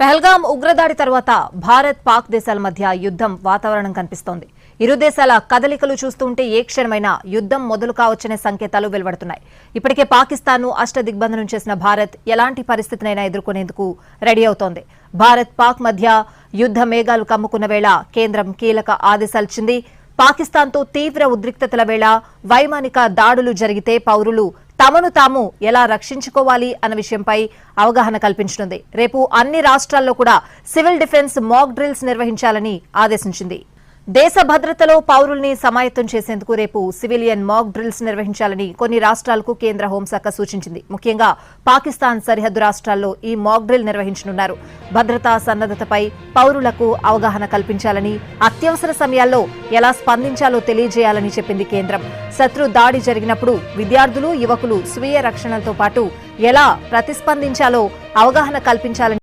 పహల్గాం ఉగ్రదాడి తర్వాత భారత్ పాక్ దేశాల మధ్య యుద్ధం వాతావరణం కనిపిస్తోంది. ఇరు దేశాల కదలికలు చూస్తుంటే ఏ క్షణమైనా యుద్ధం మొదలు కావచ్చనే సంకేతాలు వెలువడుతున్నాయి. ఇప్పటికే పాకిస్తాన్ను అష్టదిగ్బంధనం చేసిన భారత్ ఎలాంటి పరిస్థితినైనా ఎదుర్కొనేందుకు రెడీ అవుతోంది. భారత్ పాక్ మధ్య యుద్ధ మేఘాలు కమ్ముకున్న వేళ కేంద్రం కీలక ఆదేశాలిచ్చింది పాకిస్తాన్తో తీవ్ర ఉద్రిక్తతల వేళ వైమానిక దాడులు జరిగితే పౌరులు తమను తాము ఎలా రక్షించుకోవాలి అన్న విషయంపై అవగాహన కల్పించనుంది. రేపు అన్ని రాష్ట్రాల్లో కూడా సివిల్ డిఫెన్స్ మాక్ డ్రిల్స్ నిర్వహించాలని ఆదేశించింది. దేశ భద్రతలో పౌరుల్ని సమాయత్తం చేసేందుకు రేపు సివిలియన్ మాక్ డ్రిల్స్ నిర్వహించాలని కొన్ని రాష్ట్రాలకు కేంద్ర హోంశాఖ సూచించింది. ముఖ్యంగా పాకిస్తాన్ సరిహద్దు రాష్ట్రాల్లో ఈ మాక్ డ్రిల్ నిర్వహించనున్నారు. భద్రతా సన్నద్దతపై పౌరులకు అవగాహన కల్పించాలని అత్యవసర సమయాల్లో ఎలా స్పందించాలో తెలియజేయాలని చెప్పింది కేంద్రం. శత్రు దాడి జరిగినప్పుడు విద్యార్థులు యువకులు స్వీయ రక్షణతో పాటు ఎలా ప్రతిస్పందించాలో అవగాహన కల్పించాలని